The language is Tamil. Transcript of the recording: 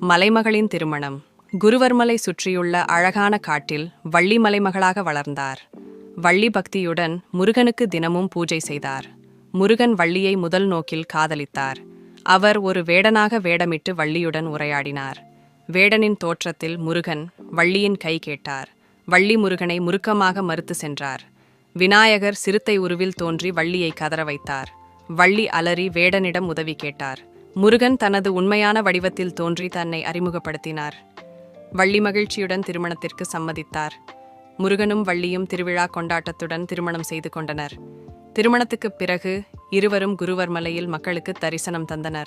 மலைமகளின் திருமணம். குருவர்மலை சுற்றியுள்ள அழகான காட்டில் வள்ளி மலைமகளாக வளர்ந்தார். வள்ளி பக்தியுடன் முருகனுக்கு தினமும் பூஜை செய்தார். முருகன் வள்ளியை முதல் நோக்கில் காதலித்தார். அவர் ஒரு வேடனாக வேடமிட்டு வள்ளியுடன் உரையாடினார். வேடனின் தோற்றத்தில் முருகன் வள்ளியின் கை கேட்டார். வள்ளி முருகனை முருக்கமாக மறுத்து சென்றார். விநாயகர் சிறுத்தை உருவில் தோன்றி வள்ளியை கதற வைத்தார். வள்ளி அலறி வேடனிடம் உதவி கேட்டார். முருகன் தனது உண்மையான வடிவத்தில் தோன்றி தன்னை அறிமுகப்படுத்தினார். வள்ளி மகிழ்ச்சியுடன் திருமணத்திற்கு சம்மதித்தார். முருகனும் வள்ளியும் திருவிழா கொண்டாட்டத்துடன் திருமணம் செய்து கொண்டனர். திருமணத்துக்குப் பிறகு இருவரும் குருவர்மலையில் மக்களுக்கு தரிசனம் தந்தனர்.